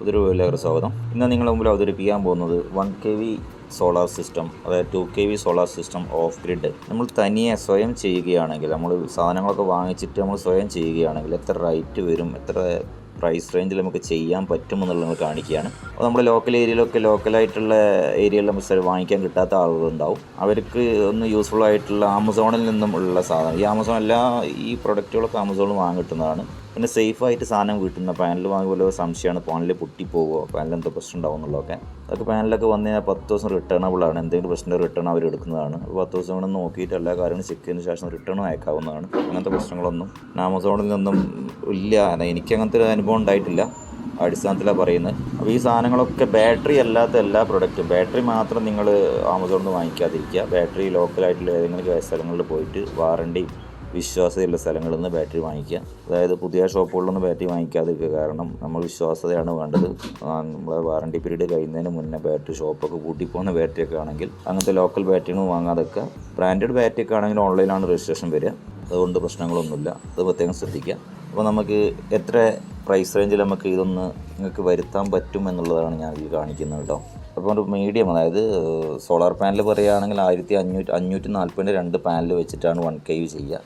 പുതിയൊരു വീഡിയോയിലേക്ക് സ്വാഗതം. ഇന്ന് നിങ്ങളുടെ മുമ്പിൽ അവതരിപ്പിക്കാൻ പോകുന്നത് one K V solar system അതായത് two K V solar system off grid നമ്മൾ തനിയെ സ്വയം ചെയ്യുകയാണെങ്കിൽ നമ്മൾ സാധനങ്ങളൊക്കെ വാങ്ങിച്ചിട്ട് നമ്മൾ സ്വയം ചെയ്യുകയാണെങ്കിൽ എത്ര റേറ്റ് വരും എത്ര പ്രൈസ് റേഞ്ചിൽ നമുക്ക് ചെയ്യാൻ പറ്റുമെന്നുള്ളത് നമ്മൾ കാണിക്കുകയാണ്. അപ്പോൾ നമ്മുടെ ലോക്കൽ ഏരിയയിലൊക്കെ ലോക്കലായിട്ടുള്ള ഏരിയയിൽ നമുക്ക് വാങ്ങിക്കാൻ കിട്ടാത്ത ആളുകളുണ്ടാവും. അവർക്ക് ഒന്ന് യൂസ്ഫുൾ ആയിട്ടുള്ള ആമസോണിൽ നിന്നും ഉള്ള സാധനം. ഈ ആമസോൺ എല്ലാ ഈ പ്രൊഡക്റ്റുകളൊക്കെ ആമസോണിൽ വാങ്ങി കിട്ടുന്നതാണ് പിന്നെ സേഫായിട്ട് സാധനം കിട്ടുന്ന പാനൽ വാങ്ങുമ്പോൾ സംശയമാണ് പാനൽ പൊട്ടിപ്പോകുമോ പാനൽ എന്തോ പ്രശ്നം ഉണ്ടാവും എന്നുള്ളതൊക്കെ. അതൊക്കെ പാനലൊക്കെ വന്നു കഴിഞ്ഞാൽ പത്ത് ദിവസം റിട്ടേണബിൾ ആണ്. എന്തെങ്കിലും പ്രശ്നം റിട്ടേൺ അവർ എടുക്കുന്നതാണ്. പത്ത് ദിവസം കൊണ്ട് നോക്കിയിട്ട് എല്ലാ കാര്യങ്ങളും ചെക്ക് ചെയ്തതിന് ശേഷം റിട്ടേൺ അയക്കാവുന്നതാണ് അങ്ങനത്തെ പ്രശ്നങ്ങളൊന്നും. ആമസോണിൽ നിന്നും ഇല്ല. എനിക്ക് അങ്ങനത്തെ ഒരു അനുഭവം ഉണ്ടായിട്ടില്ല. അടിസ്ഥാനത്തിലാണ് പറയുന്നത്. അപ്പോൾ ഈ സാധനങ്ങളൊക്കെ ബാറ്ററി അല്ലാത്ത എല്ലാ പ്രൊഡക്റ്റും ബാറ്ററി മാത്രം നിങ്ങൾ ആമസോണിൽ നിന്ന് വാങ്ങിക്കാതിരിക്കുക. ബാറ്ററി ലോക്കലായിട്ടുള്ള ഏതെങ്കിലും സ്ഥലങ്ങളിൽ പോയിട്ട് വാറണ്ടി വിശ്വാസ്യതയുള്ള സ്ഥലങ്ങളിൽ നിന്ന് ബാറ്ററി വാങ്ങിക്കുക. അതായത് പുതിയ ഷോപ്പുകളിൽ നിന്ന് ബാറ്ററി വാങ്ങിക്കാതിരിക്കുക. കാരണം നമ്മൾ വിശ്വാസതയാണ് വേണ്ടത്. നമ്മളെ വാറണ്ടി പീരീഡ് കഴിയുന്നതിന് മുന്നേ ബാറ്ററി ഷോപ്പൊക്കെ കൂട്ടിപ്പോകുന്ന ബാറ്ററി ഒക്കെ ആണെങ്കിൽ അങ്ങനത്തെ ലോക്കൽ ബാറ്ററികൾ വാങ്ങാതൊക്കെ ബ്രാൻഡഡ് ബാറ്ററി ഒക്കെ ആണെങ്കിൽ ഓൺലൈനാണ് രജിസ്ട്രേഷൻ വരിക. അതുകൊണ്ട് പ്രശ്നങ്ങളൊന്നുമില്ല. അത് പ്രത്യേകം ശ്രദ്ധിക്കുക. അപ്പോൾ നമുക്ക് എത്ര പ്രൈസ് റേഞ്ചിൽ നമുക്ക് ഇതൊന്ന് നിങ്ങൾക്ക് വരുത്താൻ പറ്റും എന്നുള്ളതാണ് ഞാൻ ഇതിൽ കാണിക്കുന്നത് കേട്ടോ. അപ്പോൾ ഒരു മീഡിയം അതായത് സോളാർ പാനൽ പറയുകയാണെങ്കിൽ ആയിരത്തി അഞ്ഞൂറ്റി അഞ്ഞൂറ്റി നാൽപ്പതിന്റെ രണ്ട് പാനൽ വെച്ചിട്ടാണ് വൺ കെ യു ചെയ്യുക.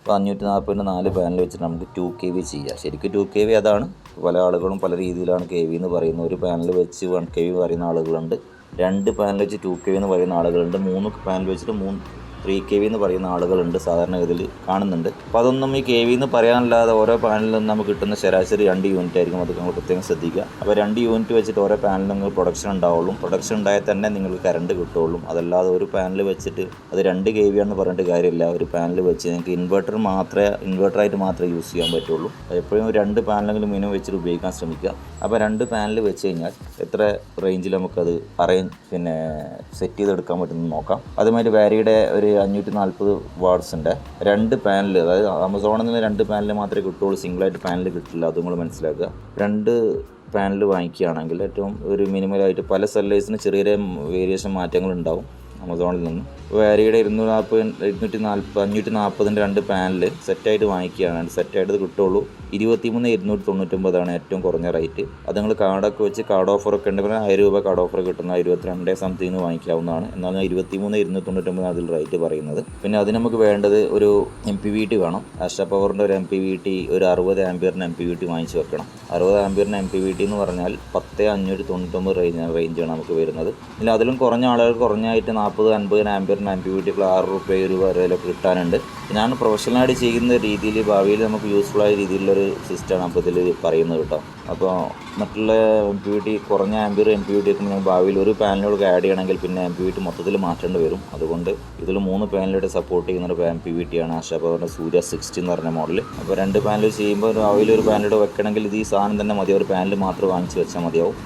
അപ്പോൾ അഞ്ഞൂറ്റി നാൽപ്പതിന്റെ നാല് പാനൽ വെച്ചിട്ട് നമുക്ക് ടു കെ വി ചെയ്യാം. ശരിക്കും ടു കെ വി അതാണ്. പല ആളുകളും പല രീതിയിലാണ് കെ വി എന്ന് പറയുന്നത്. ഒരു പാനൽ വെച്ച് വൺ കെ വി പറയുന്ന ആളുകളുണ്ട്. രണ്ട് പാനൽ വെച്ച് ടു കെ വി എന്ന് പറയുന്ന ആളുകളുണ്ട്. മൂന്ന് പാനൽ വെച്ചിട്ട് മൂന്ന് ത്രീ കെ വി എന്ന് പറയുന്ന ആളുകളുണ്ട് സാധാരണ ഇതിൽ കാണുന്നുണ്ട്. അപ്പോൾ അതൊന്നും ഈ കെ വി എന്ന് പറയാനല്ലാതെ ഓരോ പാനലിൽ നിന്ന് നമുക്ക് കിട്ടുന്ന ശരാശരി രണ്ട് യൂണിറ്റ് ആയിരിക്കും. അത് നിങ്ങൾ പ്രത്യേകം ശ്രദ്ധിക്കുക. അപ്പോൾ രണ്ട് യൂണിറ്റ് വെച്ചിട്ട് ഓരോ പാനലിൽ നിങ്ങൾ പ്രൊഡക്ഷൻ ഉണ്ടാവുള്ളൂ. പ്രൊഡക്ഷൻ ഉണ്ടായാൽ തന്നെ നിങ്ങൾക്ക് കറണ്ട് കിട്ടുള്ളൂ. അതല്ലാതെ ഒരു പാനൽ വെച്ചിട്ട് അത് രണ്ട് കെ വി ആണെന്ന് പറഞ്ഞിട്ട് കാര്യമില്ല. ഒരു പാനൽ വെച്ച് നിങ്ങൾക്ക് ഇൻവെർട്ടർ മാത്രമേ ഇൻവെർട്ടറായിട്ട് മാത്രമേ യൂസ് ചെയ്യാൻ പറ്റുള്ളൂ. എപ്പോഴും രണ്ട് പാനലെങ്കിലും മിനിമം വെച്ചിട്ട് ഉപയോഗിക്കാൻ ശ്രമിക്കുക. അപ്പോൾ രണ്ട് പാനൽ വെച്ച് കഴിഞ്ഞാൽ എത്ര റേഞ്ചിൽ നമുക്കത് അറേഞ്ച് പിന്നെ സെറ്റ് ചെയ്തെടുക്കാൻ പറ്റുമെന്ന് നോക്കാം. അതുമായിട്ട് വാരിയുടെ ഒരു അഞ്ഞൂറ്റി നാൽപ്പത് വാട്ട്സിന്റെ രണ്ട് പാനൽ അതായത് ആമസോണിൽ നിന്ന് രണ്ട് പാനൽ മാത്രമേ കിട്ടുള്ളൂ സിംഗിളായിട്ട് പാനൽ കിട്ടില്ല അതും കൂടെ മനസ്സിലാക്കുക. രണ്ട് പാനൽ വാങ്ങിക്കുകയാണെങ്കിൽ ഏറ്റവും ഒരു മിനിമലായിട്ട് പല സെല്ലേഴ്സിന് ചെറിയ ചെറിയ വേരിയേഷൻ മാറ്റങ്ങൾ ഉണ്ടാവും ആമസോണിൽ നിന്ന്. വാരിയുടെ ഇരുന്നൂറ് നാൽപ്പത് ഇരുന്നൂറ്റി നാൽപ്പത് അഞ്ഞൂറ്റി നാൽപ്പതിന്റെ രണ്ട് പാനൽ സെറ്റായിട്ട് വാങ്ങിക്കുകയാണ്. സെറ്റായിട്ട് കിട്ടുള്ളൂ ഇരുപത്തിമൂന്ന് ഇരുന്നൂറ്റി തൊണ്ണൂറ്റൊമ്പതാണ് ഏറ്റവും കുറഞ്ഞ റേറ്റ്. അത് നിങ്ങൾ കാർഡൊക്കെ വെച്ച് കാർഡ് ഓഫറൊക്കെ ഉണ്ടെങ്കിൽ ആയിരം രൂപ കാർഡ് ഓഫർ കിട്ടുന്ന ഇരുപത്തിരണ്ട് സംതിങ് വാങ്ങിക്കാവുന്നതാണ്. എന്നാൽ ഇരുപത്തിമൂന്ന് ഇരുന്നൂറ്റി തൊണ്ണൂറ്റൊമ്പത് അതിൽ റേറ്റ് പറയുന്നത്. പിന്നെ അതിന് നമുക്ക് വേണ്ടത് ഒരു എം പി വി ടി വേണം. ആഷ പവറിന്റെ ഒരു എം പി വി ടി ഒരു അറുപത് ആംബിയറിന് എം പി വി ടി വാങ്ങിച്ച് വെക്കണം. അറുപത് ആംബിയറിന് എം പി വി ടി എന്ന് പറഞ്ഞാൽ പത്ത് അഞ്ഞൂറ്റി തൊണ്ണൂറ്റൊമ്പത് റേഞ്ച് റേഞ്ചാണ് നമുക്ക് വരുന്നത്. പിന്നെ അതിലും കുറഞ്ഞ ആളുകൾ കുറഞ്ഞായിട്ട് നാൽപ്പത് അൻപത് ആംബിയറിന് ടി ആറ് റുപ്യ ഒരു രൂപ വരെയൊക്കെ കിട്ടാനുണ്ട്. ഞാൻ പ്രൊഫഷണലായിട്ട് ചെയ്യുന്ന രീതിയിൽ ഭാവിയിൽ നമുക്ക് യൂസ്ഫുൾ ആയ രീതിയിലുള്ളൊരു സിസ്റ്റമാണ് അപ്പോൾ ഇതിൽ പറയുന്നത് കേട്ടോ. അപ്പോൾ മറ്റുള്ള എം പി കുറഞ്ഞ ആംബിയർ എം പി ഒക്കെ ഞാൻ ഭാവിയിൽ ഒരു പാനലിലൂടെ ആഡ് ചെയ്യണമെങ്കിൽ പിന്നെ എം പി മൊത്തത്തിൽ മാറ്റേണ്ടി വരും. അതുകൊണ്ട് ഇതിൽ മൂന്ന് പാനലിലൂടെ സപ്പോർട്ട് ചെയ്യുന്ന ഒരു എം പി വി ആശാ പവറിന്റെ സൂര്യ സിക്സ്റ്റി എന്ന് പറഞ്ഞ മോഡൽ അപ്പോൾ രണ്ട് പാനൽ ചെയ്യുമ്പോൾ ഭാവിയിൽ ഒരു പാനലോട് വെക്കണമെങ്കിൽ ഇത് ഈ സാധനം തന്നെ മതി. ഒരു പാനൽ മാത്രം വാങ്ങിച്ച് വെച്ചാൽ മതിയാവും.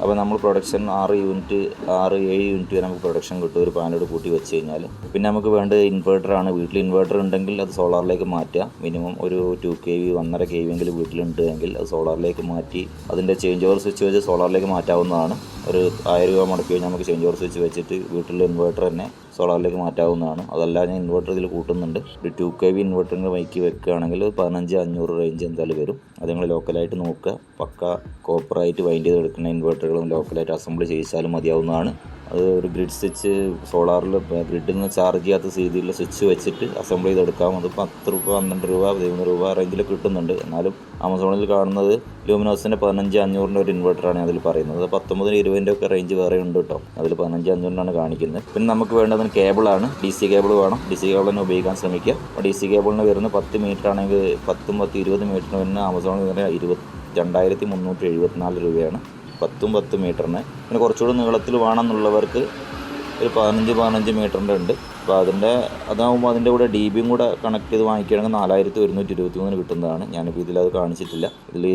അപ്പോൾ നമ്മൾ പ്രൊഡക്ഷൻ ആറ് യൂണിറ്റ് ആറ് ഏഴ് യൂണിറ്റ് വരെ നമുക്ക് പ്രൊഡക്ഷൻ കിട്ടും. ഒരു പാനോട് കൂട്ടി വെച്ച് കഴിഞ്ഞാൽ പിന്നെ നമുക്ക് വേണ്ടത് ഇൻവേർട്ടറാണ് വീട്ടിൽ ഇൻവേർട്ടർ ഉണ്ടെങ്കിൽ അത് സോളാറിലേക്ക് മാറ്റുക. മിനിമം ഒരു ടു കെ വി ഒന്നര കെ വി എങ്കിലും വീട്ടിലുണ്ട് എങ്കിൽ അത് സോളാറിലേക്ക് മാറ്റി അതിന്റെ ചേഞ്ച് ഓവർ സ്വിച്ച് വെച്ച് സോളാറിലേക്ക് മാറ്റാവുന്നതാണ്. ഒരു ആയിരം രൂപ മുടക്കി കഴിഞ്ഞാൽ നമുക്ക് ചേഞ്ച് ഓവർ സ്വിച്ച് വെച്ചിട്ട് വീട്ടിലെ ഇൻവേർട്ടർ തന്നെ സോളാറിലേക്ക് മാറ്റാവുന്നതാണ്. അതല്ല ഞാൻ ഇൻവെർട്ടർ ഇതിൽ കൂട്ടുന്നുണ്ട്. ഒരു ടു കെ വി ഇൻവെർട്ടറിന്റെ ബൈക്ക് വെക്കുകയാണെങ്കിൽ പതിനഞ്ച് അഞ്ഞൂറ് റേഞ്ച് എന്തായാലും വരും. അത് നിങ്ങൾ ലോക്കലായിട്ട് നോക്കുക. പക്ക കോപ്പറായിട്ട് വൈൻഡ് ചെയ്ത് എടുക്കുന്ന ഇൻവെർട്ടറുകളും ലോക്കലായിട്ട് അസംബിൾ ചെയ്യിച്ചാലും മതിയാവുന്നതാണ്. അത് ഒരു ഗ്രിഡ് സ്വിച്ച് സോളാറിൽ ഗ്രിഡിൽ നിന്ന് ചാർജ് ചെയ്യാത്ത രീതിയിലുള്ള സ്വിച്ച് വെച്ചിട്ട് അസംബിൾ ചെയ്തെടുക്കാം. അത് പത്ത് രൂപ പന്ത്രണ്ട് രൂപ പതിമൂന്ന് രൂപ റേഞ്ചിൽ കിട്ടുന്നുണ്ട്. എന്നാലും ആമസോണിൽ കാണുന്നത് ലൂമിനോസിന്റെ പതിനഞ്ച് അഞ്ഞൂറിന്റെ ഒരു ഇൻവെർട്ടറാണ് അതിൽ പറയുന്നത്. അത് പത്തൊമ്പതിന് ഇരുപതിന്റെ ഒക്കെ റേഞ്ച് വേറെ ഉണ്ട് കേട്ടോ അതിൽ പതിനഞ്ച് അഞ്ഞൂറിനാണ് കാണിക്കുന്നത്. പിന്നെ നമുക്ക് വേണ്ടതിന് കേബിളാണ് ഡി സി കേബിൾ വേണം. ഡി സി കേബിൾ തന്നെ ഉപയോഗിക്കാൻ ശ്രമിക്കുക. അപ്പോൾ ഡി സി കേബിളിന് വരുന്ന പത്ത് മീറ്റർ ആണെങ്കിൽ പത്തും പത്ത് ഇരുപത് മീറ്ററിന് വരുന്ന ആമസോണിൽ വരുന്ന ഇരുപത്തി രണ്ടായിരത്തി മുന്നൂറ്റി എഴുപത്തിനാല് രൂപയാണ്. പത്തും പത്ത് മീറ്ററിന്. പിന്നെ കുറച്ചുകൂടി നീളത്തിൽ വേണമെന്നുള്ളവർക്ക് ഒരു പതിനഞ്ച് പതിനഞ്ച് മീറ്ററിന്റെ ഉണ്ട്. അപ്പോൾ അതിന്റെ അതാകുമ്പോൾ അതിന്റെ കൂടെ ഡി ബിയും കൂടെ കണക്ട് ചെയ്ത് വാങ്ങിക്കുകയാണെങ്കിൽ നാലായിരത്തി ഒരുന്നൂറ്റി ഇരുപത്തി മൂന്നിന് കിട്ടുന്നതാണ്. ഞാനിപ്പോൾ ഇതിലത് കാണിച്ചിട്ടില്ല. ഇതിൽ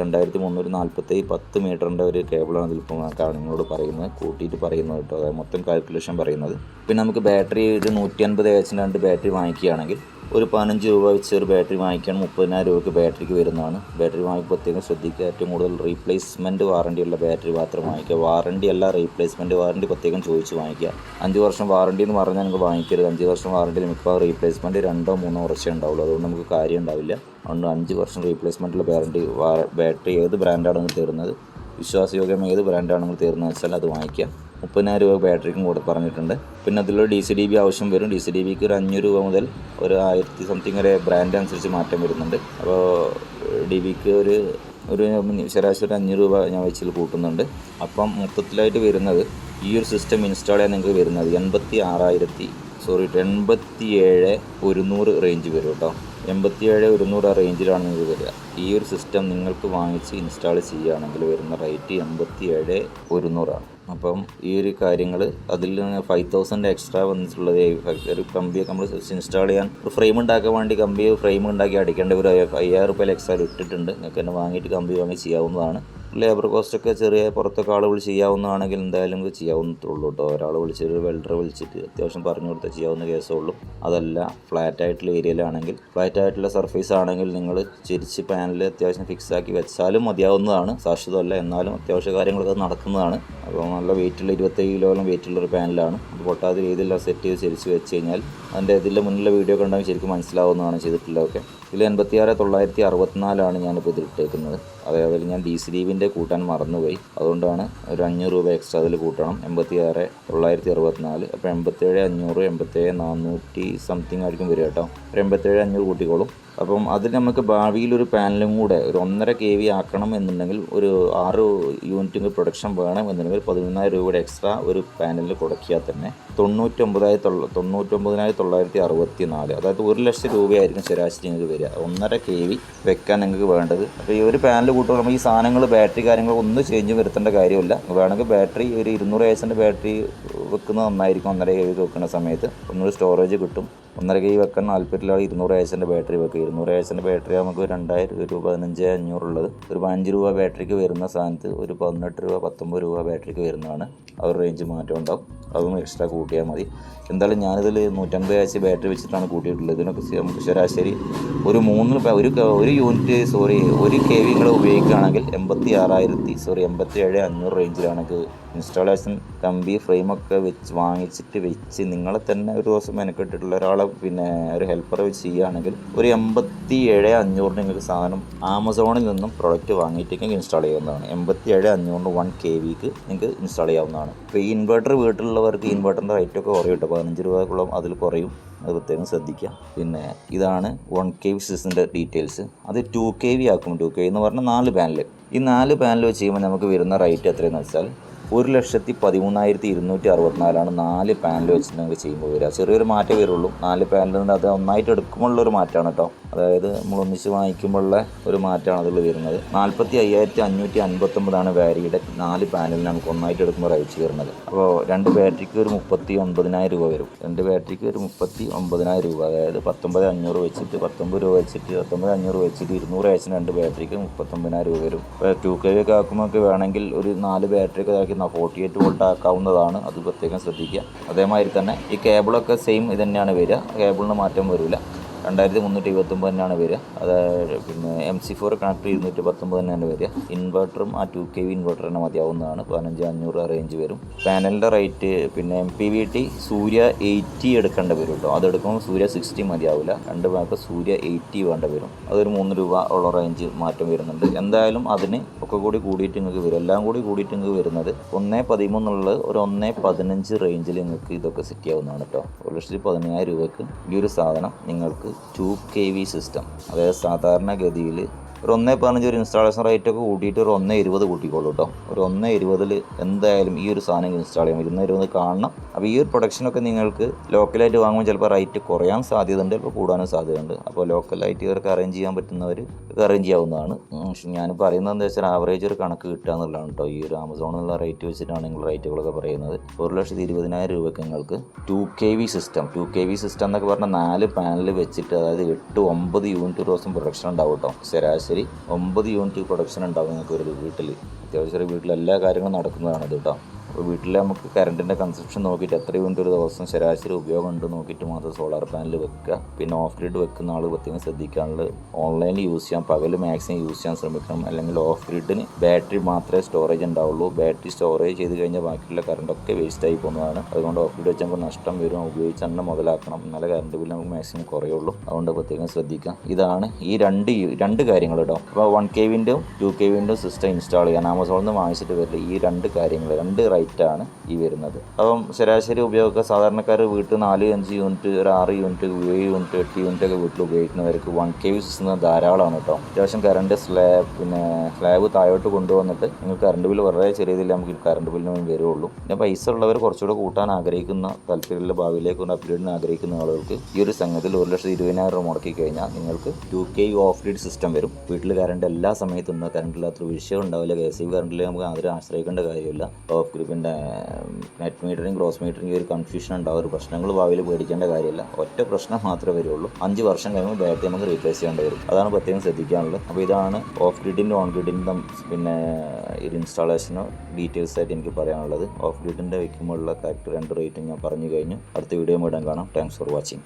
രണ്ടായിരത്തി മുന്നൂറ്റി നാൽപ്പത്തി പത്ത് മീറ്ററിന്റെ ഒരു കേബിളാണ് ഇതിലിപ്പോൾ നിങ്ങളോട് പറയുന്നത്. കൂട്ടിയിട്ട് പറയുന്നത് കേട്ടോ. അതായത് മൊത്തം കാൽക്കുലേഷൻ പറയുന്നത്. പിന്നെ നമുക്ക് ബാറ്ററി ഒരു നൂറ്റി അൻപത് എച്ചിന്റെ രണ്ട് ബാറ്ററി വാങ്ങിക്കുകയാണെങ്കിൽ ഒരു പതിനഞ്ച് രൂപ വെച്ച് ഒരു ബാറ്ററി വാങ്ങിക്കണം മുപ്പതിനായിരം രൂപയ്ക്ക് ബാറ്ററിക്ക് വരുന്നതാണ്. ബാറ്ററി വാങ്ങിക്കുമ്പോൾ പ്രത്യേകം ശ്രദ്ധിക്കുക. ഏറ്റവും കൂടുതൽ റീപ്ലേസ്മെന്റ് വാറണ്ടി ഉള്ള ബാറ്ററി മാത്രം വാങ്ങിക്കുക. വാറണ്ടി അല്ല റീപ്ലേസ്മെന്റ് വാറണ്ടി പ്രത്യേകം ചോദിച്ച് വാങ്ങിക്കുക. അഞ്ച് വർഷം വാറണ്ടി എന്ന് പറഞ്ഞാൽ നമുക്ക് വാങ്ങിക്കരുത്. അഞ്ച് വർഷം വാറണ്ടിയിൽ മിക്കവാറും റീപ്ലേസ്മെന്റ് രണ്ടോ മൂന്നോ വർഷമേ ഉണ്ടാവുള്ളൂ. അതുകൊണ്ട് നമുക്ക് കാര്യം ഉണ്ടാവില്ല. അതുകൊണ്ട് അഞ്ച് വർഷം റീപ്ലേസ്മെന്റുള്ള വാറണ്ടി ബാറ്ററി ഏത് ബ്രാൻഡാണ് തരുന്നത് വിശ്വാസയോഗ്യം ഏത് ബ്രാൻഡാണ് തീർന്നു വെച്ചാൽ അത് വാങ്ങിക്കാം മുപ്പതിനായിരം രൂപ ബാറ്ററിക്കും കൂടെ പറഞ്ഞിട്ടുണ്ട്. പിന്നെ അതിലൊരു ഡി സി ഡി ബി ആവശ്യം വരും. ഡി സി ഡി ബിക്ക് ഒരു അഞ്ഞൂറ് രൂപ മുതൽ ഒരു ആയിരത്തി സംതിങ് വരെ ബ്രാൻഡ് അനുസരിച്ച് മാറ്റം വരുന്നുണ്ട്. അപ്പോൾ ഡി ബിക്ക് ഒരു ഒരു ശരാശരി അഞ്ഞൂറ് രൂപ ഞാൻ വെച്ചിൽ കൂട്ടുന്നുണ്ട്. അപ്പം മൊത്തത്തിലായിട്ട് വരുന്നത് ഈ ഒരു സിസ്റ്റം ഇൻസ്റ്റാൾ ചെയ്യാൻ നിങ്ങൾക്ക് വരുന്നത് എൺപത്തി ആറായിരത്തി സോറി എൺപത്തി ഏഴ് ഒരുന്നൂറ് റേഞ്ച് വരും കേട്ടോ. എൺപത്തി ഏഴ് ഒരുന്നൂറ് ആ റേഞ്ചിലാണ് നിങ്ങൾക്ക് വരിക. ഈ ഒരു സിസ്റ്റം നിങ്ങൾക്ക് വാങ്ങിച്ച് ഇൻസ്റ്റാൾ ചെയ്യുകയാണെങ്കിൽ വരുന്ന റേറ്റ് എൺപത്തി ഏഴ് ഒരുന്നൂറാണ്. അപ്പം ഈ ഒരു കാര്യങ്ങൾ അതിൽ ഫൈവ് തൗസൻഡ് എക്സ്ട്രാ വന്നിട്ടുള്ളത് ഒരു കമ്പിയൊക്കെ നമ്മൾ ഇൻസ്റ്റാൾ ചെയ്യാൻ ഒരു ഫ്രെയിം ഉണ്ടാക്കാൻ വേണ്ടി കമ്പി ഫ്രെയിം ഉണ്ടാക്കി അടിക്കേണ്ട ഒരു അയ്യായിരം റുപ്യ എക്സ്ട്രാ ഇട്ടിട്ടുണ്ട്. നിങ്ങൾക്ക് തന്നെ വാങ്ങിയിട്ട് കമ്പി വാങ്ങി ചെയ്യാവുന്നതാണ്. ലേബർ കോസ്റ്റൊക്കെ ചെറിയ പുറത്തൊക്കെ വിളിച്ച് ചെയ്യാവുന്നതാണെങ്കിൽ എന്തായാലും ചെയ്യാവുന്നതുള്ളൂ കേട്ടോ. ഒരാൾ വിളിച്ചിട്ട് വെൽഡർ വിളിച്ചിട്ട് അത്യാവശ്യം പറഞ്ഞു കൊടുത്താൽ ചെയ്യാവുന്ന കേസേ ഉള്ളൂ. അതല്ല ഫ്ലാറ്റ് ആയിട്ടുള്ള ഏരിയയിലാണെങ്കിൽ ഫ്ലാറ്റ് ആയിട്ടുള്ള സർഫേസ് ആണെങ്കിൽ നിങ്ങൾ ചിരിച്ച് പാനൽ അത്യാവശ്യം ഫിക്സ് ആക്കി വെച്ചാലും മതിയാവുന്നതാണ്. സാക്ഷിതമല്ല എന്നാലും അത്യാവശ്യ കാര്യങ്ങളൊക്കെ നടക്കുന്നതാണ്. അപ്പോൾ നല്ല വെയിറ്റുള്ള ഇരുപത്തേഴ് കിലോളം വെയിറ്റുള്ള ഒരു പാനലാണ് അത് പൊട്ടാത്ത രീതിയിൽ സെറ്റ് ചെയ്ത് ചിരിച്ച് വെച്ച് കഴിഞ്ഞാൽ അതിന്റെ ഇതിന്റെ മുന്നിലെ വീഡിയോ കണ്ടാൽ ശരിക്കും മനസ്സിലാവുന്നതാണ് ചെയ്തിട്ടുള്ളതൊക്കെ ഇതിൽ എൺപത്തിയാറ് തൊള്ളായിരത്തി അറുപത്തിനാലാണ് ഞാനിപ്പോൾ ഇതിലിട്ടേക്കുന്നത് അതായത് ഞാൻ ഡി സി ലീവിന്റെ കൂട്ടാൻ മറന്നുപോയി. അതുകൊണ്ടാണ് ഒരു അഞ്ഞൂറ് രൂപ എക്സ്ട്രാ അതിൽ കൂട്ടണം. എൺപത്തി ആറ് തൊള്ളായിരത്തി അറുപത്തിനാല്. അപ്പോൾ എൺപത്തേഴ് അഞ്ഞൂറ് എൺപത്തേഴ് നാനൂറ്റി സംതിങ് ആയിരിക്കും വരിക കേട്ടോ. ഒരു എൺപത്തേഴ് അഞ്ഞൂറ് കൂട്ടിക്കോളും. അപ്പം അതിൽ നമുക്ക് ഭാവിയിൽ ഒരു പാനലും കൂടെ ഒരു ഒന്നര കെ വി ആക്കണം എന്നുണ്ടെങ്കിൽ ഒരു ആറ് യൂണിറ്റിന് പ്രൊഡക്ഷൻ വേണം എന്നുണ്ടെങ്കിൽ പതിനൊന്നായിരം രൂപയുടെ എക്സ്ട്രാ ഒരു പാനലിൽ കൊടുക്കിയാൽ തന്നെ തൊണ്ണൂറ്റൊമ്പതായിരത്തി തൊള്ള തൊണ്ണൂറ്റൊമ്പതിനായിരത്തി തൊള്ളായിരത്തി അറുപത്തി നാല് അതായത് ഒരു ലക്ഷം രൂപയായിരിക്കും ശരാശരി നിങ്ങൾക്ക് വരിക. ഒന്നര കെ വി വെക്കാൻ നിങ്ങൾക്ക് വേണ്ടത്. അപ്പോൾ ഈ ഒരു പാനൽ കൂട്ടുമ്പോൾ നമ്മൾ ഈ സാധനങ്ങൾ ബാറ്ററി കാര്യങ്ങൾ ഒന്നും ചേഞ്ച് വരുത്തേണ്ട കാര്യമില്ല. വേണമെങ്കിൽ ബാറ്ററി ഒരു ഇരുന്നൂറ് ഏസിന്റെ ബാറ്ററി വെക്കുന്നത് നന്നായിരിക്കും. ഒന്നര കെ വി വെക്കുന്ന സമയത്ത് ഒന്നുകൂടി സ്റ്റോറേജ് കിട്ടും. ഒന്നര കെ വെക്കാൻ താല്പര്യമുള്ള ഇരുന്നൂറ് ഏസിന്റെ ബാറ്ററി വെക്കുക. ഇരുന്നൂറ് ഏസിന്റെ ബാറ്ററി നമുക്ക് രണ്ടായിരം രൂപ പതിനഞ്ച് അഞ്ഞൂറുള്ളത് ഒരു പതിനഞ്ച് രൂപ ബാറ്ററിക്ക് വരുന്ന സ്ഥാനത്ത് ഒരു പതിനെട്ട് രൂപ പത്തൊമ്പത് രൂപ ബാറ്ററിക്ക് വരുന്നതാണ്. അവർ റേഞ്ച് മാറ്റം ഉണ്ടാവും. അതും എക്സ്ട്രാ കൂട്ടിയാൽ മതി. എന്തായാലും ഞാനിതിൽ നൂറ്റമ്പത് ആഴ്ച ബാറ്ററി വെച്ചിട്ടാണ് കൂട്ടിയിട്ടുള്ളത്. ഇതിനൊക്കെ നമുക്ക് ശരാശരി ഒരു മൂന്ന് ഒരു ഒരു യൂണിറ്റ് സോറി ഒരു കെ വി നിങ്ങൾ ഉപയോഗിക്കുകയാണെങ്കിൽ എൺപത്തി ആറായിരത്തി സോറി എൺപത്തി ഏഴ് അഞ്ഞൂറ് റേഞ്ചിലാണ് ഇൻസ്റ്റാളേഷൻ കമ്പി ഫ്രെയിമൊക്കെ വെച്ച് വാങ്ങിച്ചിട്ട് വെച്ച് നിങ്ങളെ തന്നെ ഒരു ദിവസം മെനക്കെട്ടിട്ടുള്ള ഒരാളെ പിന്നെ ഒരു ഹെൽപ്പറെ വെച്ച് ചെയ്യുകയാണെങ്കിൽ ഒരു എൺപത്തി ഏഴ് അഞ്ഞൂറിന് നിങ്ങൾക്ക് സാധനം ആമസോണിൽ നിന്നും പ്രൊഡക്റ്റ് വാങ്ങിയിട്ടേക്ക് ഇൻസ്റ്റാൾ ചെയ്യാവുന്നതാണ്. എൺപത്തി ഏഴ് അഞ്ഞൂറിന് വൺ കെ വിക്ക് നിങ്ങൾക്ക് ഇൻസ്റ്റാൾ ചെയ്യാവുന്നതാണ്. ഇപ്പോൾ ഈ ഇൻവെർട്ടർ വീട്ടിലുള്ളവർക്ക് ഇൻവെർട്ടറിന്റെ റേറ്റൊക്കെ കുറയും കേട്ടോ. പതിനഞ്ച് രൂപക്കുള്ള അതിൽ കുറയും. അത് പ്രത്യേകം ശ്രദ്ധിക്കുക. പിന്നെ ഇതാണ് വൺ കെ വി സിസ്റ്റത്തിന്റെ ഡീറ്റെയിൽസ് അത് ടു കെ വി ആക്കും. ടു കെ എന്ന് പറഞ്ഞാൽ നാല് പാനൽ ഈ നാല് പാനൽ വെച്ച് ചെയ്യുമ്പോൾ നമുക്ക് വരുന്ന റേറ്റ് എത്രയെന്ന് വെച്ചാൽ ഒരു ലക്ഷത്തി പതിമൂന്നായിരത്തി ഇരുന്നൂറ്റി അറുപത്തിനാലാണ് നാല് പാനൽ വെച്ച് നമുക്ക് ചെയ്യുമ്പോൾ വരിക ചെറിയൊരു മാറ്റം വരുള്ളൂ. നാല് പാനലിൽ നിന്ന് അത് ഒന്നായിട്ട് എടുക്കുമ്പോഴുള്ളൊരു മാറ്റമാണ് കേട്ടോ അതായത് നമ്മൾ ഒന്നിച്ച് വാങ്ങിക്കുമ്പോഴുള്ള ഒരു മാറ്റമാണ് അതിൽ വരുന്നത്. നാൽപ്പത്തി അയ്യായിരത്തി അഞ്ഞൂറ്റി അൻപത്തൊമ്പതാണ് വാരിയുടെ നാല് പാനലിന് നമുക്ക് ഒന്നായിട്ട് എടുക്കുമ്പോൾ റേറ്റ് വരുന്നത് അപ്പോൾ രണ്ട് ബാറ്ററിക്ക് ഒരു മുപ്പത്തി ഒൻപതിനായിരം രൂപ വരും. രണ്ട് ബാറ്ററിക്ക് ഒരു മുപ്പത്തി ഒമ്പതിനായിരം രൂപ അതായത് പത്തൊമ്പത് അഞ്ഞൂറ് വെച്ചിട്ട് പത്തൊമ്പത് രൂപ വെച്ചിട്ട് പത്തൊമ്പത് അഞ്ഞൂറ് വെച്ചിട്ട് ഇരുന്നൂറ് ആഴ്ച രണ്ട് ബാറ്ററിക്ക് മുപ്പത്തൊമ്പതിനായിരം രൂപ വരും. ഇപ്പോൾ ടു കെ ഒക്കെ ആക്കുമ്പോൾ വേണമെങ്കിൽ ഒരു നാല് ബാറ്ററി ഒക്കെ ആക്കി ഫോർട്ടി എയ്റ്റ് വോൾട്ട് ആക്കാവുന്നതാണ്. അത് പ്രത്യേകം ശ്രദ്ധിക്കുക. അതേമാതിരി തന്നെ ഈ കേബിളൊക്കെ സെയിം ഇത് തന്നെയാണ് വരിക. കേബിളിന് മാറ്റം വരില്ല. രണ്ടായിരത്തി മുന്നൂറ്റി ഇരുപത്തൊമ്പത് തന്നെയാണ് വരിക അതായത് പിന്നെ എം സി ഫോർ കണക്ട് ഇരുന്നൂറ്റി പത്തൊമ്പത് തന്നെയാണ് വരിക ഇൻവെർട്ടറും ആ ടു കെ വി ഇൻവെർട്ടർ തന്നെ മതിയാവുന്നതാണ്. പതിനഞ്ച് അഞ്ഞൂറ് റേഞ്ച് വരും. പാനലിന്റെ റേറ്റ് പിന്നെ എം പി വി ടി സൂര്യ എയ്റ്റി എടുക്കേണ്ട വരും കേട്ടോ അത് എടുക്കുമ്പോൾ സൂര്യ സിക്സ്റ്റി മതിയാവില്ല രണ്ട് ഭാഗത്ത് സൂര്യ എയ്റ്റി വേണ്ട വരും. അതൊരു മൂന്ന് രൂപ ഉള്ള റേഞ്ച് മാറ്റം വരുന്നുണ്ട്. എന്തായാലും അതിന് ഒക്കെ കൂടി കൂടിയിട്ട് നിങ്ങൾക്ക് വരും. എല്ലാം കൂടി കൂടിയിട്ട് നിങ്ങൾക്ക് വരുന്നത് ഒന്നേ പതിമൂന്നുള്ളത് ഒരു ഒന്നേ പതിനഞ്ച് റേഞ്ചിൽ നിങ്ങൾക്ക് ഇതൊക്കെ സെറ്റ് ചെയ്യാവുന്നതാണ് കേട്ടോ ഒരു ലക്ഷത്തി പതിനായിരം രൂപയ്ക്ക് ഈ ഒരു സാധനം നിങ്ങൾക്ക് ടു കെ വി സിസ്റ്റം അതായത് സാധാരണഗതിയിൽ ഒരു ഒന്നേ പതിനഞ്ച് ഒരു ഇൻസ്റ്റാളേഷൻ റേറ്റ് ഒക്കെ കൂട്ടിയിട്ട് ഒരു ഒന്നേ ഇരുപത് കൂട്ടിക്കോളൂ കേട്ടോ ഒരു ഒന്നേ ഇരുപതിൽ എന്തായാലും ഈ ഒരു സാധനം ഇൻസ്റ്റാൾ ചെയ്യാം ഇരുന്നേ ഇരുപത് കാണണം. അപ്പോൾ ഈ ഒരു പ്രൊഡക്ഷനൊക്കെ നിങ്ങൾക്ക് ലോക്കലായിട്ട് വാങ്ങുമ്പോൾ ചിലപ്പോൾ റേറ്റ് കുറയാൻ സാധ്യതയുണ്ട് ചിലപ്പോൾ കൂടാനും സാധ്യതയുണ്ട്. അപ്പോൾ ലോക്കലായിട്ട് ഇവർക്ക് അറേഞ്ച് ചെയ്യാൻ പറ്റുന്നവർ അറേഞ്ച് ചെയ്യാവുന്നതാണ്. ഞാൻ പറയുന്നത് എന്താ വെച്ചാൽ ആവറേജ് ഒരു കണക്ക് കിട്ടുക എന്നുള്ളതാണ് കേട്ടോ. ഈ ഒരു ആമസോണിലുള്ള റേറ്റ് വെച്ചിട്ടാണ് നിങ്ങൾ റേറ്റുകളൊക്കെ പറയുന്നത്. ഒരു ലക്ഷത്തി ഇരുപതിനായിരം രൂപയ്ക്ക് നിങ്ങൾക്ക് two K V system two K V system എന്നൊക്കെ പറഞ്ഞാൽ നാല് പാനൽ വെച്ചിട്ട് അതായത് എട്ട് ഒമ്പത് യൂണിറ്റ് ഒരു ദിവസം പ്രൊഡക്ഷൻ ഉണ്ടാവും കേട്ടോ. ശരാശരി ഒമ്പത് യൂണിറ്റ് പ്രൊഡക്ഷൻ ഉണ്ടാവും നിങ്ങൾക്ക് ഒരു വീട്ടിൽ അത്യാവശ്യം വീട്ടിൽ എല്ലാ കാര്യങ്ങളും നടക്കുന്നതാണ് ഇത് കേട്ടോ. അപ്പോൾ വീട്ടിൽ നമുക്ക് കറണ്ടിന്റെ കൺസപ്ഷൻ നോക്കിയിട്ട് എത്ര യൂണിറ്റ് ഒരു ദിവസം ശരാശരി ഉപയോഗം ഉണ്ട് നോക്കിയിട്ട് മാത്രം സോളാർ പാനൽ വെക്കുക. പിന്നെ ഓഫ് ഗ്രിഡ് വെക്കുന്ന ആൾ പ്രത്യേകം ശ്രദ്ധിക്കാനുള്ളത് ഓൺലൈനിൽ യൂസ് ചെയ്യാം പകൽ മാക്സിമം യൂസ് ചെയ്യാൻ ശ്രമിക്കണം. അല്ലെങ്കിൽ ഓഫ് ഗ്രിഡിന് ബാറ്ററി മാത്രമേ സ്റ്റോറേജ് ഉണ്ടാവുള്ളൂ. ബാറ്ററി സ്റ്റോറേജ് ചെയ്ത് കഴിഞ്ഞാൽ ബാക്കിയുള്ള കറണ്ടൊക്കെ വേസ്റ്റ് ആയി പോകുന്നതാണ്. അതുകൊണ്ട് ഓഫ് ഗ്രിഡ് വെച്ച് നഷ്ടം വരും. ഉപയോഗിച്ച് തന്നെ മുതലാക്കണം. എന്നാലേ കറണ്ട് ബില്ല് നമുക്ക് മാക്സിമം കുറയുള്ളൂ. അതുകൊണ്ട് പ്രത്യേകം ശ്രദ്ധിക്കാം ഇതാണ് ഈ രണ്ട് രണ്ട് കാര്യങ്ങൾ കേട്ടോ. അപ്പോൾ വൺ കെ വിന്റെയും ടു കെ വിന്റെയും സിസ്റ്റം ഇൻസ്റ്റാൾ ചെയ്യാൻ. ആമസോണിൽ നിന്ന് വാങ്ങിച്ചിട്ട് വരില്ല ഈ രണ്ട് കാര്യങ്ങൾ രണ്ട് റൈറ്റാണ് ഈ വരുന്നത്. അപ്പം ശരാശരി ഉപയോഗിക്കുക സാധാരണക്കാർ വീട്ടിൽ നാല് അഞ്ച് യൂണിറ്റ് ഒരു ആറ് യൂണിറ്റ് ഏഴ് യൂണിറ്റ് എട്ട് യൂണിറ്റ് ഒക്കെ വീട്ടിൽ ഉപയോഗിക്കുന്നവർക്ക് വൺ കെ വി സിസ്റ്റം ധാരാളമാണ് കേട്ടോ. അത്യാവശ്യം കറണ്ട് സ്ലാബ് പിന്നെ സ്ലാബ് താഴോട്ട് കൊണ്ടുവന്നിട്ട് നിങ്ങൾ കറണ്ട് ബില്ല് വളരെ ചെറിയ രീതിയിൽ നമുക്ക് കറണ്ട് ബില്ലിന് വരുള്ളൂ. പിന്നെ പൈസ ഉള്ളവർ കുറച്ചുകൂടെ കൂട്ടാൻ ആഗ്രഹിക്കുന്ന താല്പര്യമുള്ള ഭാവിയിലേക്ക് കൊണ്ട് അപ്ഗ്രേഡിന് ആഗ്രഹിക്കുന്ന ആളുകൾക്ക് ഈ ഒരു സംഘത്തിൽ ഒരു ലക്ഷത്തി ഇരുപതിനായിരം രൂപ മുടക്കി കഴിഞ്ഞാൽ നിങ്ങൾക്ക് two K off grid system വരും. വീട്ടിൽ കറണ്ട് എല്ലാ സമയത്തും കറണ്ട് ഇല്ലാത്തൊരു വിഷയം ഉണ്ടാവില്ല. കെ സി കറണ്ടിൽ നമുക്ക് അതിനെ ആശ്രയിക്കേണ്ട കാര്യമില്ല. ഓഫ് ഗ്രിപ്പിന്റെ നെറ്റ് മീറ്ററിങ് ക്രോസ് മീറ്ററിങ് ഒരു കൺഫ്യൂഷൻ ഉണ്ടാവും. ഒരു പ്രശ്നങ്ങൾ ഭാവിയിൽ പേടിക്കേണ്ട കാര്യമില്ല. ഒറ്റ പ്രശ്നം മാത്രമേ വരുള്ളൂ. അഞ്ച് വർഷം കഴിയുമ്പോൾ ബാറ്ററി നമുക്ക് റീപ്ലേസ് ചെയ്യേണ്ടി വരും. അതാണ് പ്രത്യേകം ശ്രദ്ധിക്കാനുള്ളത്. അപ്പോൾ ഇതാണ് ഓഫ് ഗ്രിഡിന്റെ ഓൺ ഗ്രിഡിന്റെ പിന്നെ ഒരു ഇൻസ്റ്റാളേഷനോ ഡീറ്റെയിൽസ് ആയിട്ട് എനിക്ക് പറയാനുള്ളത്. ഓഫ് ഗ്രിഡിന്റെ വയ്ക്കുമ്പോഴുള്ള കറക്റ്റ് രണ്ട് റേറ്റും ഞാൻ പറഞ്ഞു കഴിഞ്ഞു. അടുത്ത വീഡിയോ ഇടാൻ കാണാം. Thanks for watching